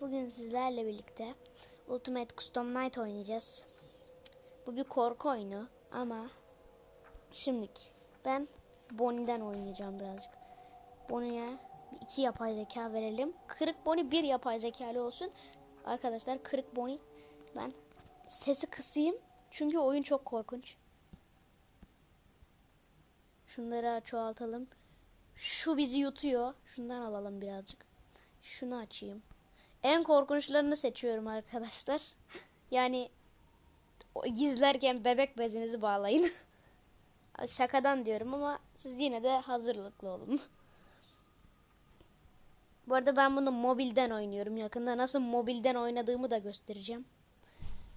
Bugün sizlerle birlikte Ultimate Custom Night oynayacağız. Bu bir korku oyunu ama şimdilik ben Bonnie'den oynayacağım birazcık. Bonnie'ye iki yapay zeka verelim. Kırık Bonnie bir yapay zekalı olsun. Arkadaşlar kırık Bonnie ben sesi kısayım çünkü oyun çok korkunç. Şunları çoğaltalım. Şu bizi yutuyor. Şundan alalım birazcık. Şunu açayım. En korkunçlarını seçiyorum arkadaşlar. Yani gizlerken bebek bezinizi bağlayın. Şakadan diyorum ama siz yine de hazırlıklı olun. Bu arada ben bunu mobilden oynuyorum. Yakında nasıl mobilden oynadığımı da göstereceğim.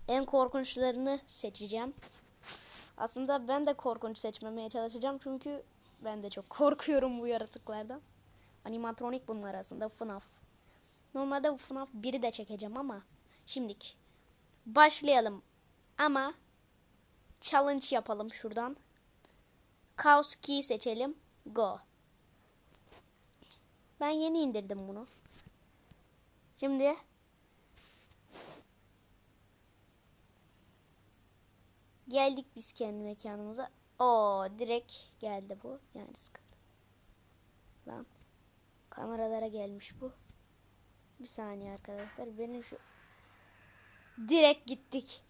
En korkunçlarını seçeceğim. Aslında ben de korkunç seçmemeye çalışacağım çünkü ben de çok korkuyorum bu yaratıklardan. Animatronik bunlar aslında FNAF. Normalde bu FNAF 1'i de çekeceğim ama şimdilik başlayalım. Ama challenge yapalım şuradan. Chaos Key seçelim. Go. Ben yeni indirdim bunu. Şimdi geldik biz kendi mekanımıza. O direkt geldi bu. Yani sıkıntı. Lan kameralara gelmiş bu. Bir saniye arkadaşlar. Benim şu direkt gittik.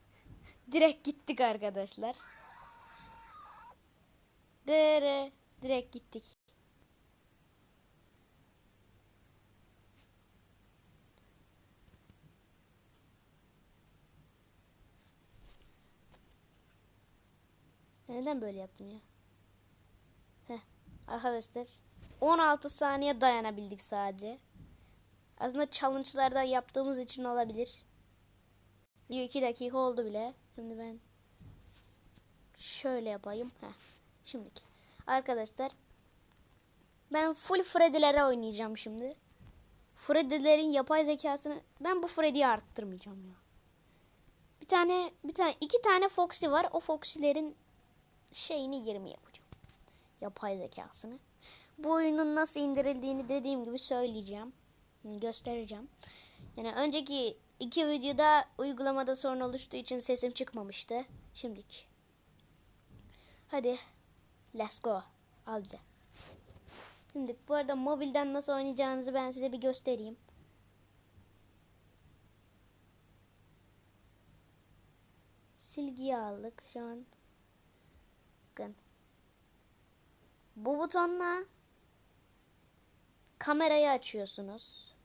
Direkt gittik arkadaşlar. Dere direkt gittik. Neden böyle yaptım ya? Heh, arkadaşlar 16 saniye dayanabildik sadece. Aslında challenge'lardan yaptığımız için olabilir. 2 dakika oldu bile. Şimdi ben şöyle yapayım. Heh, şimdilik. Arkadaşlar ben full Freddy'lere oynayacağım şimdi. Freddy'lerin yapay zekasını ben bu Freddy'yi arttırmayacağım ya. Bir tane bir tane iki tane Foxy var. O Foxy'lerin şeyini 20 yapacağım. Yapay zekasını. Bu oyunun nasıl indirildiğini dediğim gibi söyleyeceğim. Göstereceğim. Yani önceki iki videoda uygulamada sorun oluştuğu için sesim çıkmamıştı. Şimdilik. Hadi. Let's go. Al bize. Şimdi bu arada mobilden nasıl oynayacağınızı ben size bir göstereyim. Silgiyi aldık şu an. Bakın. Bu butonla kamerayı açıyorsunuz.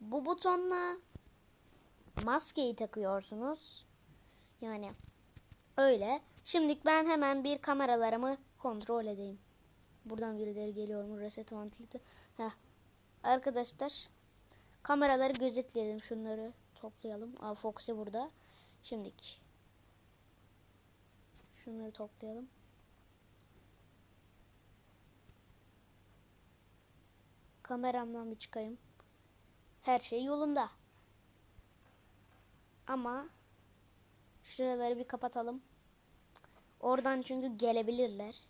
Bu butonla maskeyi takıyorsunuz. Yani öyle. Şimdilik ben hemen bir kameralarımı kontrol edeyim. Buradan birileri geliyor mu? Reset vantilite. Heh. Arkadaşlar kameraları gözetleyelim. Şunları toplayalım. Aa, Foxy burada. Şimdilik. Şunları toplayalım. Kameramdan bir çıkayım. Her şey yolunda. Ama şuraları bir kapatalım. Oradan çünkü gelebilirler.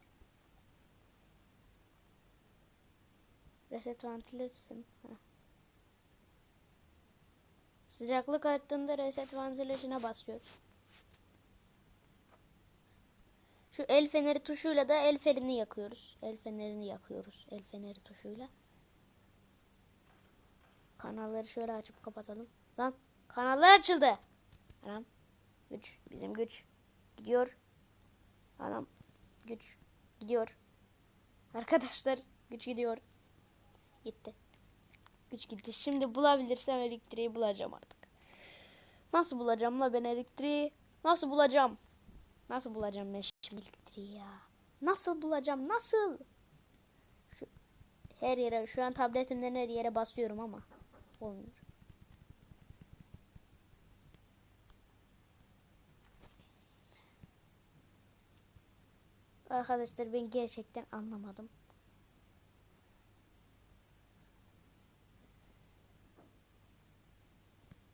Reset ventilation. Sıcaklık arttığında reset ventilation'a basıyoruz. Şu el feneri tuşuyla da el fenerini yakıyoruz. El fenerini yakıyoruz. El feneri tuşuyla. Kanalları şöyle açıp kapatalım. Lan kanallar açıldı. Anam. Güç. Bizim güç. Gidiyor. Anam. Güç. Gidiyor. Arkadaşlar güç gidiyor. Gitti. Güç gitti. Şimdi bulabilirsem elektriği bulacağım artık. Nasıl bulacağım la ben elektriği? Nasıl bulacağım? Nasıl bulacağım ben şimdi elektriği ya? Nasıl bulacağım? Nasıl? Şu, her yere şu an tabletimden her yere basıyorum ama olmuyor. Arkadaşlar ben gerçekten anlamadım.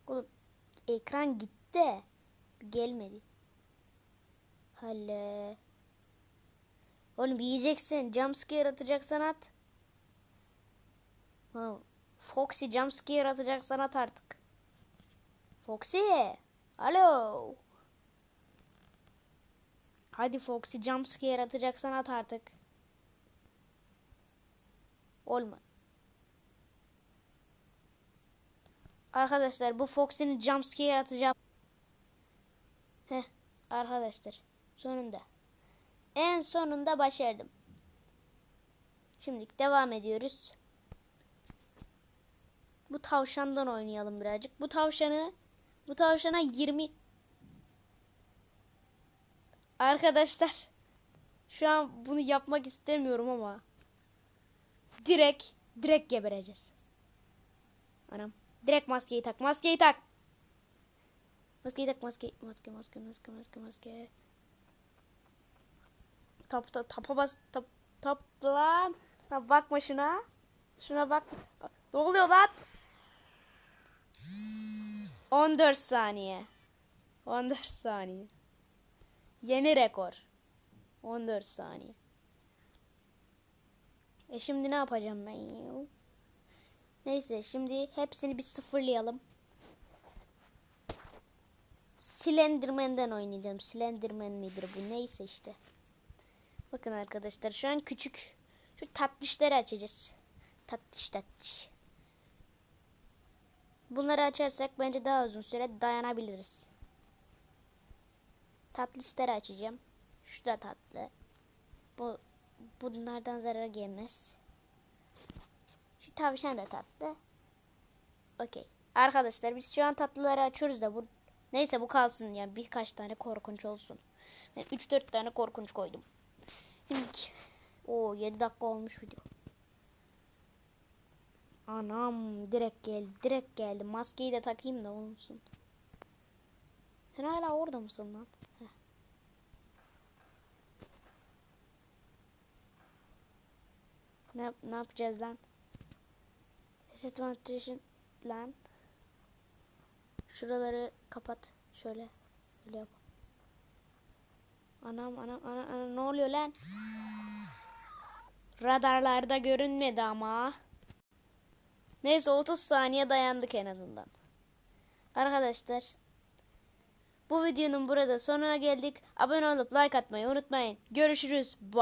Oğlum ekran gitti. Gelmedi. Halle. Oğlum yiyeceksin. Jumpscare atacaksan at. Ha, Foxy jumpscare atacak sanat artık. Foxy. Alo. Hadi Foxy jumpscare atacak sanat artık. Olma. Arkadaşlar bu Foxy'nin jumpscare atacağı... Heh arkadaşlar sonunda. En sonunda başardım. Şimdi devam ediyoruz. Bu tavşandan oynayalım birazcık. Bu tavşanı bu tavşana 20 Arkadaşlar şu an bunu yapmak istemiyorum ama direkt direkt gebereceğiz. Anam. Direkt maskeyi tak. Maskeyi tak. Maskeyi tak. Maske. Maske. Maske. Maske. Maske. Maske. Tap tap tapa bas. Tap tap lan. Ha, bakma şuna. Şuna bak. Ne oluyor lan? 14 saniye. 14 saniye. Yeni rekor. 14 saniye. E şimdi ne yapacağım ben ya? Neyse şimdi hepsini bir sıfırlayalım. Slenderman'den oynayacağım. Slenderman midir bu neyse işte. Bakın arkadaşlar şu an küçük şu tatlışları açacağız. Tatlış tatlış. Bunları açarsak bence daha uzun süre dayanabiliriz. Tatlışları açacağım. Şu da tatlı. Bu bunlardan zarar gelmez. Şu tavşan da tatlı. Okey. Arkadaşlar biz şu an tatlıları açıyoruz da bu neyse bu kalsın yani birkaç tane korkunç olsun. Ben 3-4 tane korkunç koydum. Şimdi o 7 dakika olmuş video. Anam direkt geldi direkt geldi. Maskeyi de takayım da olsun. Sen hala orada mısın lan? Heh. Ne, ne yapacağız lan? Reset Vantation lan. Şuraları kapat. Şöyle. Şöyle yap. Anam anam anam, anam ne oluyor lan? Radarlarda görünmedi ama. Neyse 30 saniye dayandık en azından. Arkadaşlar bu videonun burada sonuna geldik. Abone olup like atmayı unutmayın. Görüşürüz. Bye.